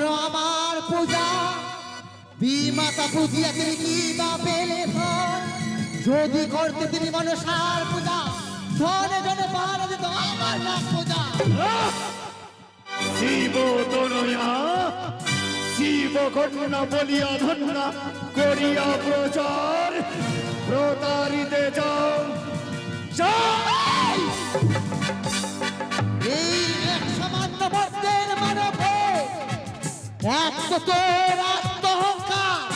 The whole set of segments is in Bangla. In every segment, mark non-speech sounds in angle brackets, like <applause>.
করো আমার পূজা। বিমাতা পূজিয়া তুমি কি বা পেলে যদি করতে তুমি মনসার পূজা, ধনে ধনে পাহারা দিত আমার না পূজা। শিব তনয়া শিব কন্যা বলিয়া ধন্যা, করিয়া প্রচার, প্রতারিতে যাও। যাও! এক তো তোর আত্মহংকার।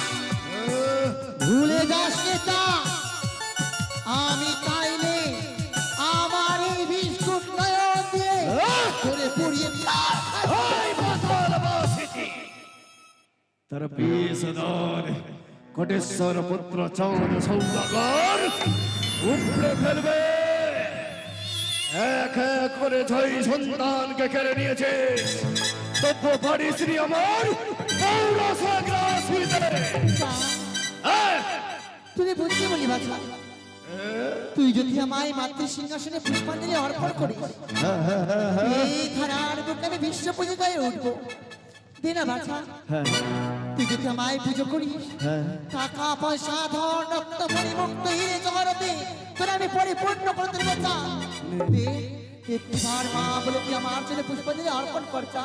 ভুলে যাস নেতা আমি চাইলে আমার এই বিস্কুট নয়ন করে পুড়িয়ে। তার বিষধর কোটেশ্বর পুত্র চৌর সৌদাগর, উপড়ে ফেলবে। এক এক করে ছয় সন্তানকে কেড়ে নিয়েছে। তব্য পারিস নি আমার হ্যাঁ? তুমি বুঝতে বলি বাছা। তুই যদি আমায় মাতৃ সিংহাসনে পুষ্পাঞ্জলি অর্পণ করিস এই ধারার আমি বিশ্ব পুজো হয়ে উঠবো। দে না বাছা। তুই যদি আমায় পুজো করিস টাকা পয়সা ধন রক্ত পরিমুক্ত হিরে জগরতে তোর আমি পরিপূর্ণ করে দেবো চা দে মা বলে তুই আমার জন্য পুষ্পাঞ্জলি অর্পণ কর চা।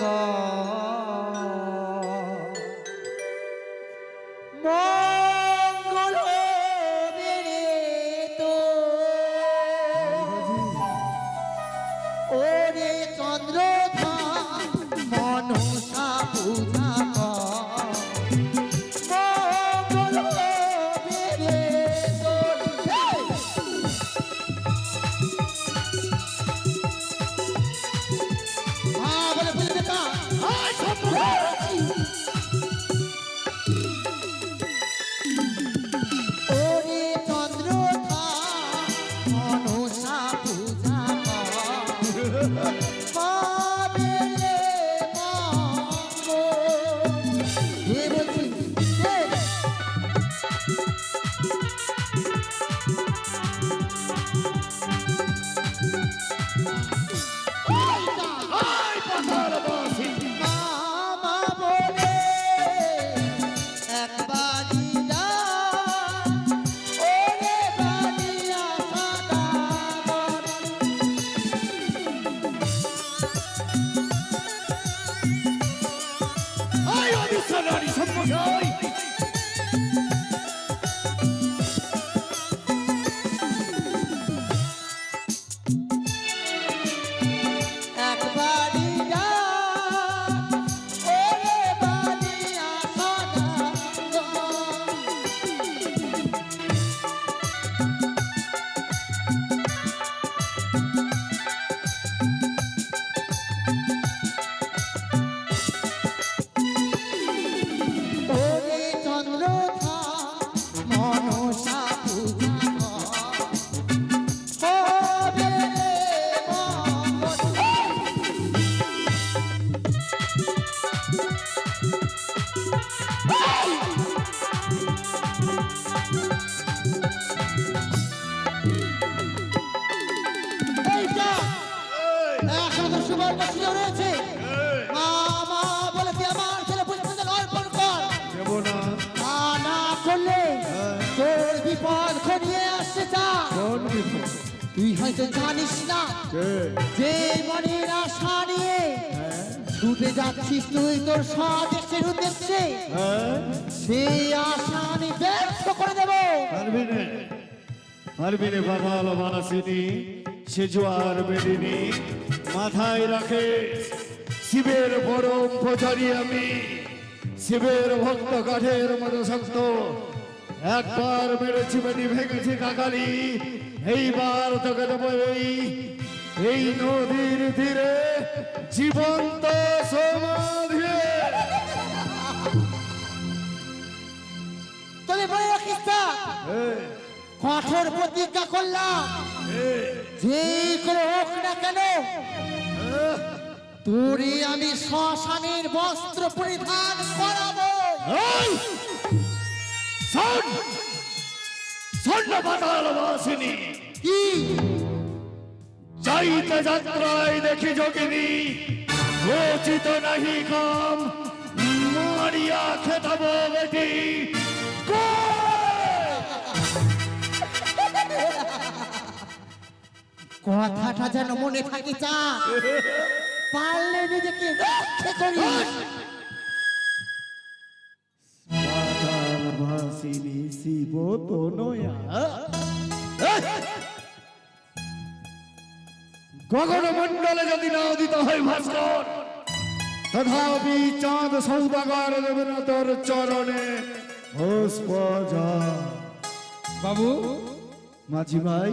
কর তুই হয়তো জানিস না যে মনের আশা নিয়ে ছুটে যাচ্ছিস তুই তোর স্বদেশের উদ্দেশ্যে। হ্যাঁ। সেই আশা আমি ব্যর্থ করে দেব। পারবি নে। পারবি নে পাতাল বানাসিনী সে জোয়ার বেদিনী। মাথায় রাখে শিবের পরম প্রচারী আমি। শিবের ভক্ত কাঠের মতো শক্ত। একবার মেরেছি বেদি ভেঙেছি কাকালি এইবার তোকে দেবো এই এই নদীর তীরে জীবন্ত সমাধি তবে মনে রাখিস কঠোর প্রতিজ্ঞা করলাম। যে করে হোক না কেন তোরে আমি শ্মশানের বস্ত্র পরিধান করাবো! শোন। শোন পাতালবাসিনী কি? যাইতে যাত্রায় দেখি যোগিনী। রচিত নাহি কাম মারিয়া খেতাব বেটি। কথাটা যেন মনে থাকে চা। পারলে নিজেকে রক্ষে করিস পাতালবাসিনী শিব তো নয়া যদি না উদিত হয় ভাস্কর তথাপি চাঁদ সৌদাগর দেবে না তোর চরণে। বাবু? মাঝি ভাই?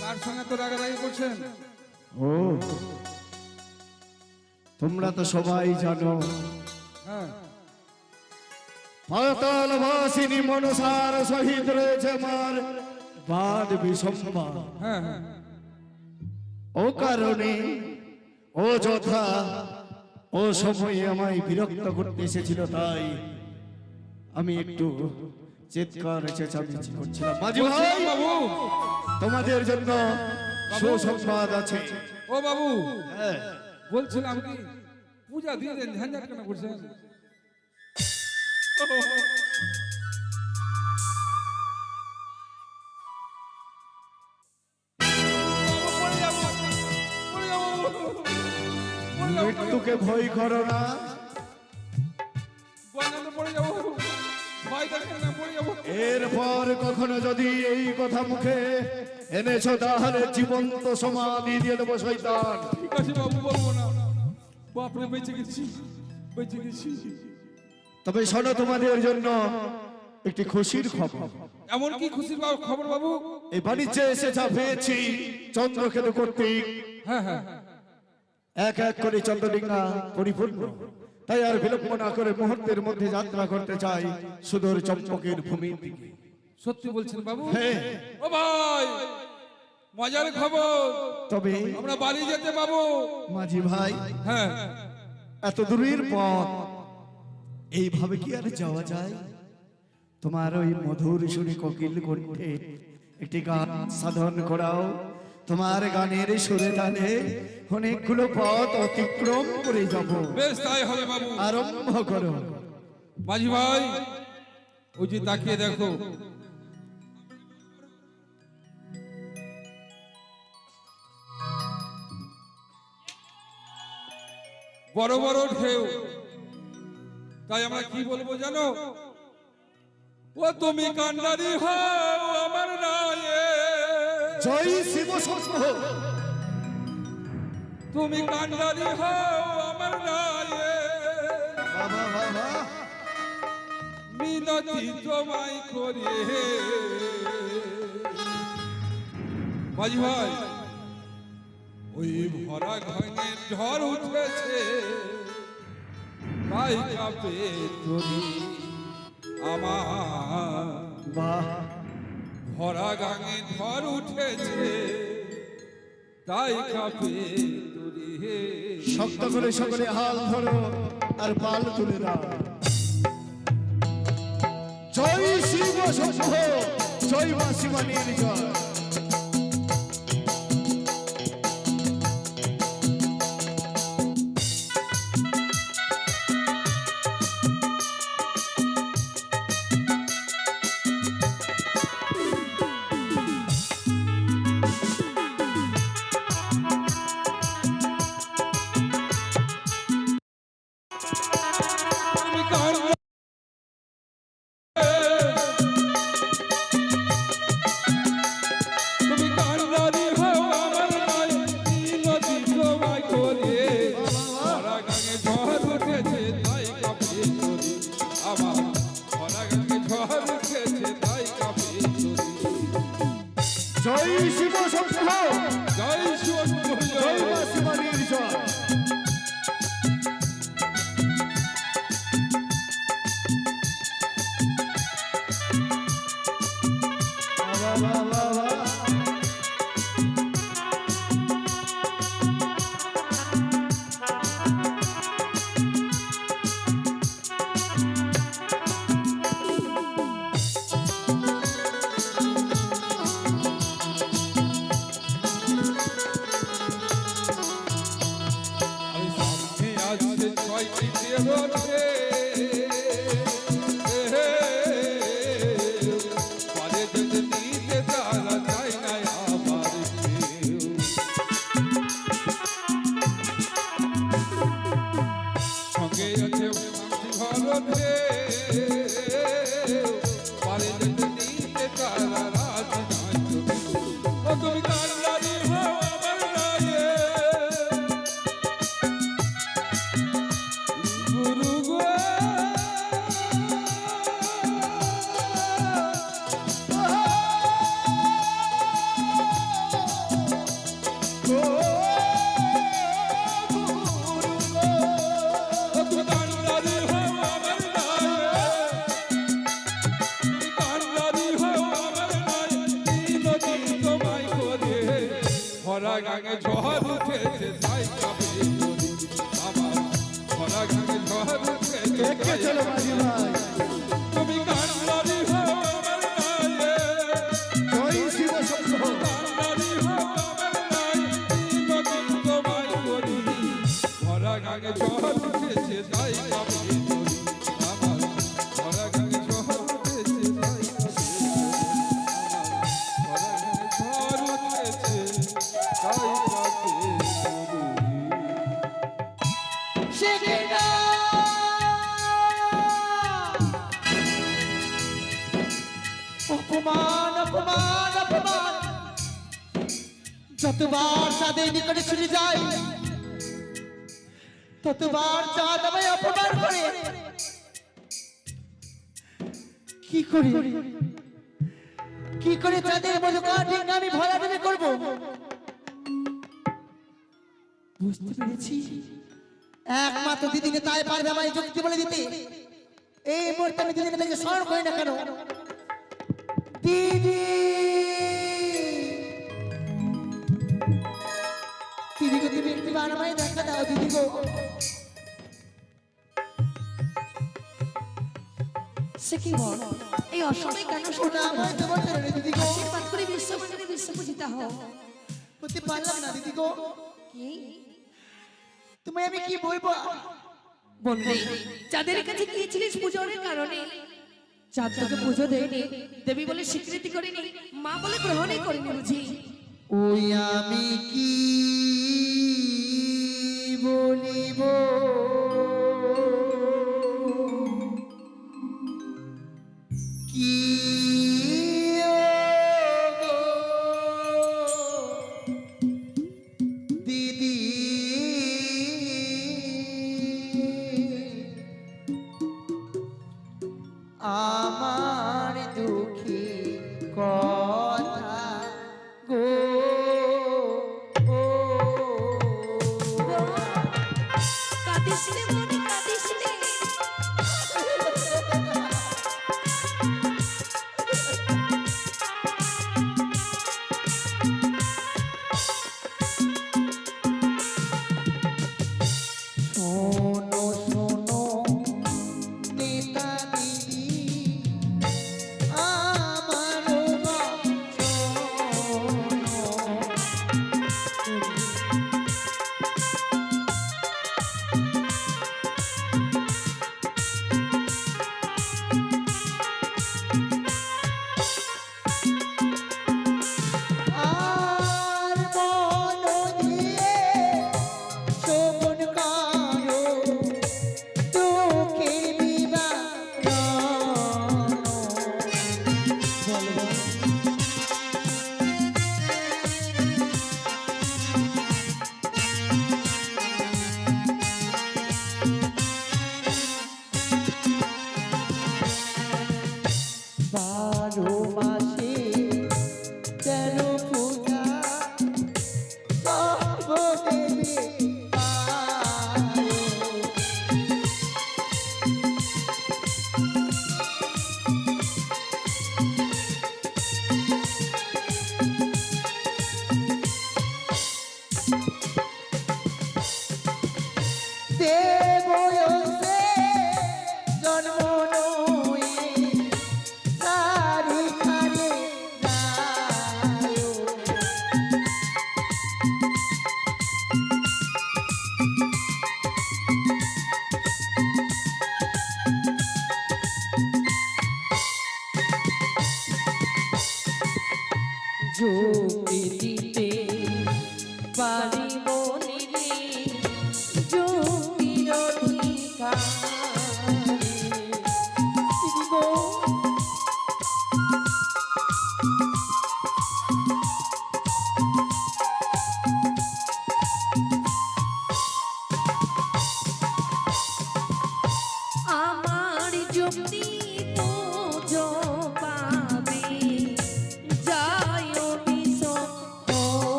কার সঙ্গে তো রাগারাগি করছেন? ও তোমরা তো সবাই জানো। হ্যাঁ। পাতাল বাসিনী মনসার সহিত রয়েছে আমার বাদ বিসম্বা হ্যাঁ হ্যাঁ। ও কারণে ও যথা ও সময়ে আমায় বিরক্ত করতে এসেছিল তাই আমি একটু চিৎকার চেঁচামেচি করছিলাম। মাঝি ভাই বাবু। তোমাদের জন্য সুসংবাদ আছে। ও বাবু। হ্যাঁ। বলছিলাম কি পূজা দিয়ে দেন ঝঞ্ঝাট কেন করছেন? মৃত্যুকে ভয় করো না। এরপর কখনো যদি এই কথা মুখে এনেছো, তাহলে জীবন্ত সমাধি দিয়ে দেবো শৈতান ঠিক আছে বাবু বলব না। বাপরে, বেঁচে গেছি বেঁচে গেছি। তবে শোনো তোমাদের জন্য একটি খুশির খবর। এমন কি খুশির খবর বাবু? এই বাণিজ্যে এসে যা পেয়েছি চন্দ্রকেতু কর্তৃক। হ্যাঁ হ্যাঁ। এক এক করে চন্দ্রডিঙ্গা পরিপূর্ণ। তাই আর বিলম্ব না করে মুহূর্তের মধ্যে যাত্রা করতে চাই সুদূর চম্পকের ভূমির দিকে। সত্যি বলছেন বাবু? হ্যাঁ। ও ভাই মজার খবর। তবে আমরা বাড়ি যেতে পাবো মাঝি ভাই হ্যাঁ। এত দূরের পথ এইভাবে কি আর যাওয়া যায়? তোমার ওই মধুর সুরে কোকিল কণ্ঠে একটি গান সাধন করাও। তোমার গানের সুরে তালে অনেকগুলো পথ অতিক্রম করে যাব। বেশ তাই হবে বাবু। আরম্ভ করো। মাঝি ভাই ওই যে তাকিয়ে দেখো। বড় বড় ঢেউ। তাই আমরা কি বলব জানো? ও তুমি কান্নারি হও আমার নায়ে। জয় শিব তুমি কান্নারি হও আমার নায়ে। বাবা বাবা। মিনতি তোমায় করি মাঝি ভাই ওই ভরা ঘনে ঝড় উঠেছে। তাই কাপে তুমি আমার ভরা গাঙে ঝড় উঠেছে। তাই কাপে হে। শক্ত করে সকলে হাল ধরো আর পাল তুলে দাও জয় শিব শম্ভ, জয় মা শিবানীর জয়। ছয়টি দেবরে পারে ভরা গাঙে ঝড় উঠেছে তাই কাঁপে আমার ভরা গাঙে ঝড় উঠেছে তুমি কান্দারি যতবার চাঁদের নিকটে ছুটে যাই ততবার চাঁদ আমায় অপমান করে। কি করে? কি করে চাঁদের মতো কাঠিং আমি ভরা দেবে করব? বুঝতে পেরেছি। একমাত্র দিদিকে তাই পারবে আমায় যুক্তি বলে দিতে। এই মুহূর্তে আমি দিদিকে থেকে স্মরণ করি না কেন। দিদি! তুমি আমায় দেখা দাও দিদি গো সে কি বল এই অসময়ে কেন শোনা আমায় তোমার চরণে দিদি গো আশীর্বাদ করে বিশ্বমন্দিরে বিশ্বপূজিতা হও বলতে পারলাম না দিদি গো কি তোমায় আমি কি বলব বলবে যাদের কাছে গিয়েছিলিস পুজোর কারণে চাঁদ তোকে পুজো দেয়নি দেবী বলে স্বীকৃতি করিনি মা বলে গ্রহণই করিনি বুঝি ওই আমি কি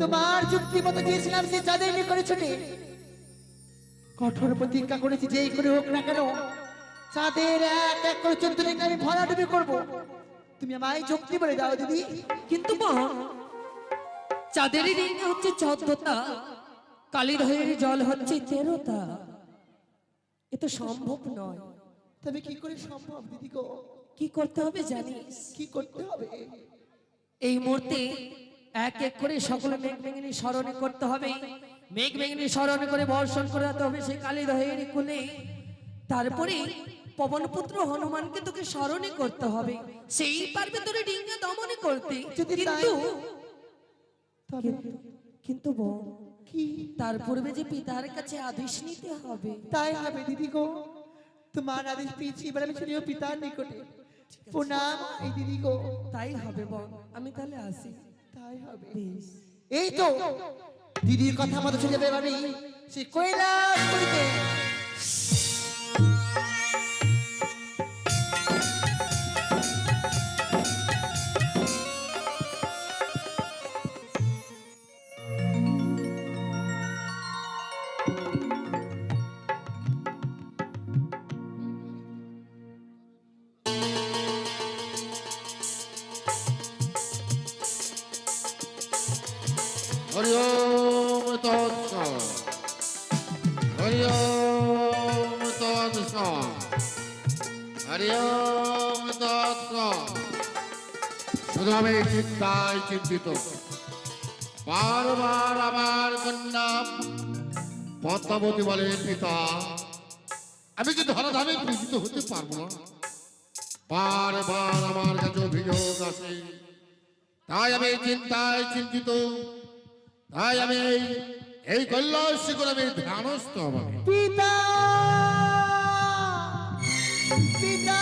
তোমার যুক্তি মতো দিয়েছিলাম সে চাঁদের নিয়ে করে কঠোর প্রতিজ্ঞা করেছি যেই করে হোক না কেন চাঁদের এক এক করে চোদ্দ দিনকে আমি ভরাডুবি করব তুমি আমায় যুক্তি বলে দাও দিদি। কিন্তু বোন চাঁদেরই রিং হচ্ছে চোদ্দতা কালীর জল হচ্ছে তেরোতা। এ তো সম্ভব নয়। তবে কি করে সম্ভব দিদি গো কি করতে হবে জানিস? কি করতে হবে? এই মুহূর্তে এক এক করে সকলে মেঘ মেঘিনী স্মরণে করতে হবে। মেঘ মেঘিনী স্মরণ করে বর্ষণ করাতে হবে সেই কালী দহের কুলে তারপরে পবনপুত্র হনুমানকে তোকে স্মরণে করতে হবে। সেই পারবে তোরে ডিঙ্গা দমনে করতে। কিন্তু তবে কিন্তু- বোন কি? তার পূর্বে যে পিতার কাছে আদেশ নিতে হবে। তাই হবে দিদি গো তোমার আদেশ পেয়েছি এবার আমি চলিও পিতার নিকটে প্রণাম এই দিদি গো তাই হবে বল আমি তাহলে আসি। তাই হবে এই তো দিদির কথা মতো চলে যাবে এবারে সে কৈলাস করিতে ওম তৎস শুধু আমি চিন্তায় চিন্তিত। বারবার আমার কন্যা পদ্মাবতী বলে, পিতা, আমি কি ধরাধামে পূজিত হতে পারব না। বারবার আমার কাছে অভিযোগ আসে। তাই আমি চিন্তায় চিন্তিত। তাই আমি এই- কৈলাস করে আমি ধ্যানস্থ আমাকে পিতা পিতা।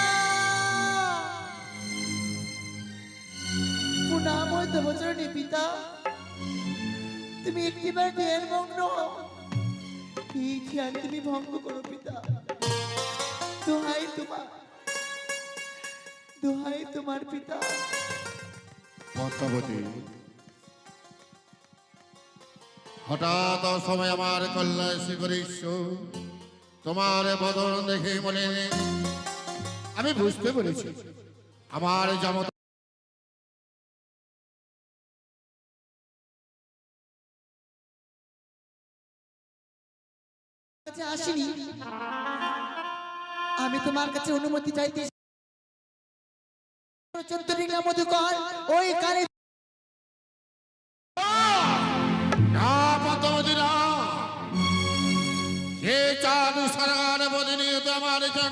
প্রণাম হইতে বচরণী পিতা। তুমি একটিবার ধ্যান মগ্ন। এই হঠাৎ সময় আমার কৈলাস করে তোমার বদল দেখে মনে আমি বুঝতে পেরেছি। আমার জমত আমি তোমার কাছে অনুমতি চাইতে ডিগ্রা মধুকর ওই কানে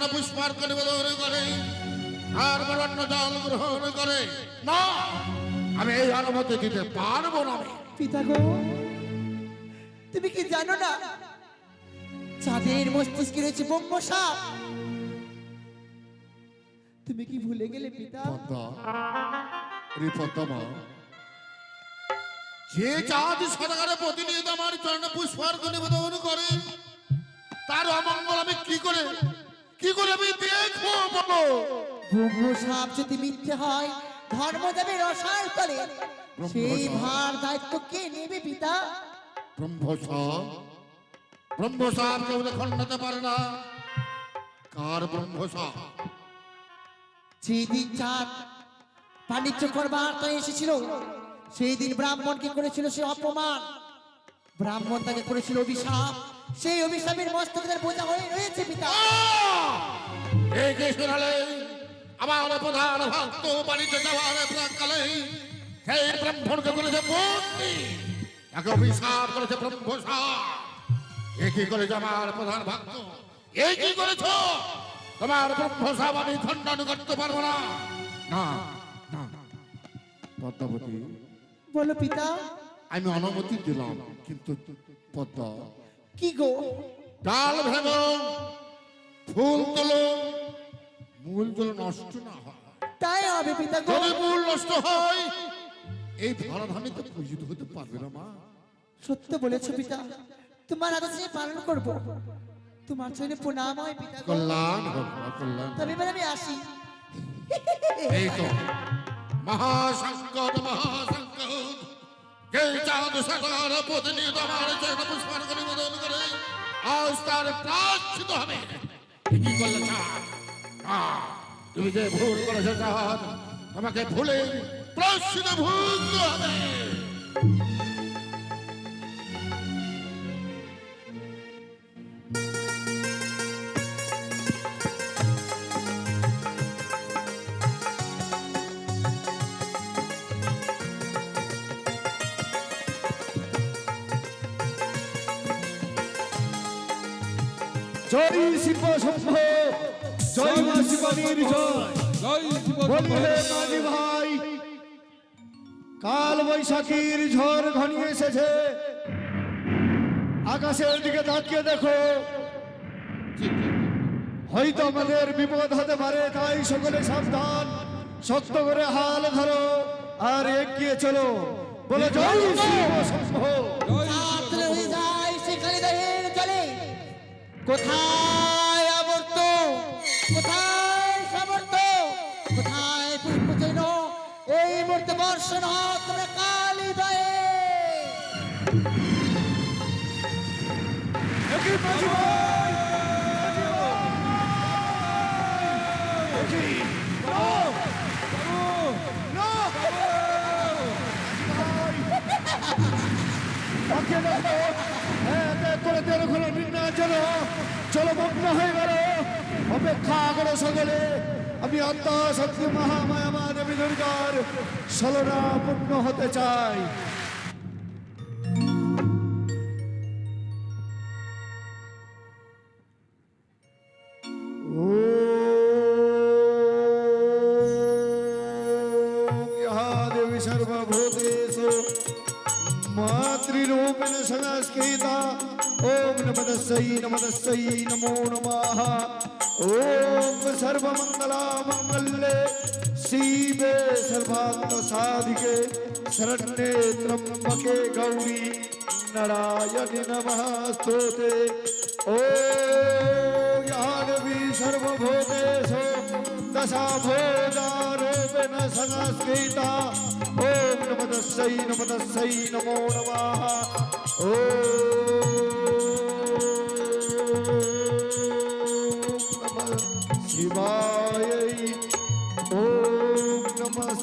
চরণ পুষ্পার্ক নিবেদন করে। আর বরণ্য জল গ্রহণ করে। না আমি এই অনুমতি দিতে পারব না পিতা গো তুমি কি জানো না? চাঁদের মস্তিষ্কে রয়েছে ব্রহ্ম সাপ তুমি কি ভুলে গেলে পিতা? রে পদ্মা যে চাঁদ সদাগারে প্রতিনিয়ত আমার চরণে পুষ্পার্ঘ নিবেদন করে তার অমঙ্গল আমি কি করে কি করে আমি দেখব বলো? ব্রহ্ম সাপ যদি মিথ্যে হয় ধর্ম যাবে রসার তলে। সেই ভার দায়িত্ব কে নেবে পিতা? ব্রহ্মসা ব্রহ্মসার কেউ খণ্ডাতে পারে না। কার ব্রহ্মসার যেদিন চাঁদ বাণিজ্য করবার তাই এসেছিল সেই দিন ব্রাহ্মণকে করেছিল সে অপমান? ব্রাহ্মণ তাকে করেছিল অভিশাপ। সেই অভিশাপের মস্তকের বোঝা হয়ে রয়েছে পিতা। এই যে শোনালে আমার প্রধান ভক্ত বাড়িতে যাওয়ার প্রাকালে সেই ব্রাহ্মণকে করেছে বন্দি তাকে অভিশাপ করেছে ব্রহ্মসার এ কি করেছে আমার প্রধান ভক্ত? এই কি করেছ? তোমার ব্রহ্মসাপ আমি খণ্ডন করতে পারব না না না। পদ্মাবতী। বলো পিতা। আমি অনুমতি দিলাম কিন্তু পদ্মা কি গো? ডাল ভেঙো ফুল তোলো মূল যেন নষ্ট না হয়। তাই হবে পিতা গো মূল নষ্ট হয় এই ধরাধামে তো পূজিত হতে পারবে না মা। সত্য বলেছ পিতা তোমার আদেশ পালন করব। তোমার জন্য প্রণাম হয় পিতা কল্যাণ হোক কল্যাণ তবে এবার আমি আসি। এই তো মহাসংকট মহাসংকট। কে চাঁদ সাগর প্রতিনিয়ত আমার চৈত পুষ্পান করে নিবেদন করে? আজ তার প্রাচ্ছিত হবে। কি করলে চাঁদ? তুমি যে ভুল করেছ চাঁদ, তোমাকে ভুলে প্রাচ্ছিত ভুল হবে। কাল বৈশাখীর ঝড় ঘনিয়ে এসেছে। আকাশের দিকে তাকিয়ে দেখো, হয়তো আমাদের বিপদ হতে পারে, তাই সকলে সাবধান, শক্ত করে হাল ধরো আর এগিয়ে চলো। বলে জয় শিব শম্ভ কোথায় মুহূর্তে বর্ষণ হোক তোমরা কালী দয়ে। <laughs> খোলা নির্ণয় চলো জলমগ্ন হয়ে গেল। অপেক্ষা করো সকলে। আত্মা শক্তি মহামায়া মা দেবী দুর্গার ষোলনা পূর্ণ হতে চাই ॐ यहा देवी सर्वभूतेषु मातृरूपेण संस्कृता ॐ नमदस्यै नमदस्यै नमो नमः ओम सर्व मंगला मंगल शिवे सर्वात्म साधिके शरण्ये त्र्यंबके गौरी नारायणि नमस्तोते ओम यादवी सर्वभूतेषु दशा भोजारूपेण संस्कृता ओम नमः दशई नमः दशई नमो नमः। ओम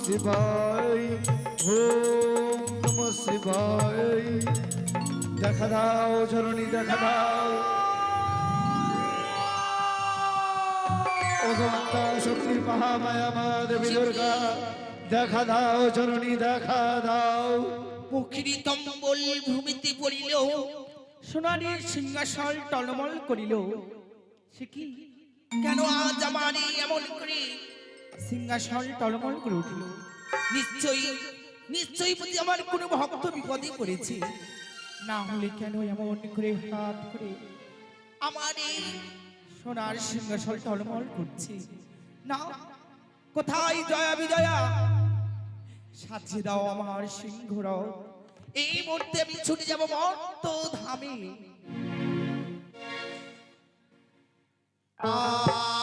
শিবায় ওম নম শিবায় দেখা দাও, ঝরণী, দেখা দাও। অগন্তা শক্তির মহামায়া মা দেবী দুর্গা, দেখা দাও জননী দেখা দাও। পুখিরি তম্বল ভূমিতে পড়িল সোনারির সিংহাসন টলমল করিল। সে কি? কেন আজ আমার এমন করে সিংহাসন টলমল করে উঠিল। নিশ্চয়ই নিশ্চয়ই প্রতি আমার কোনো ভক্ত বিপদে পড়েছে। না হলে কেন এমন করে হাত করে আমার এই সোনার সিংহাসন টলমল করছে? না, কোথায় জয়া বিজয়া? সাজিয়ে দাও আমার সিংহর এই মুহূর্তে আমি ছুটে যাব মর্ত ধামে। আমি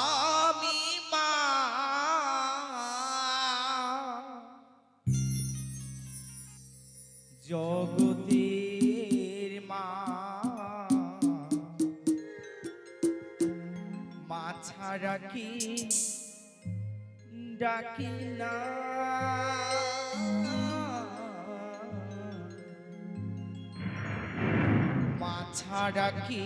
জগতের মা। মা ছাড়া কি ডাকি না। মা ছাড়া কি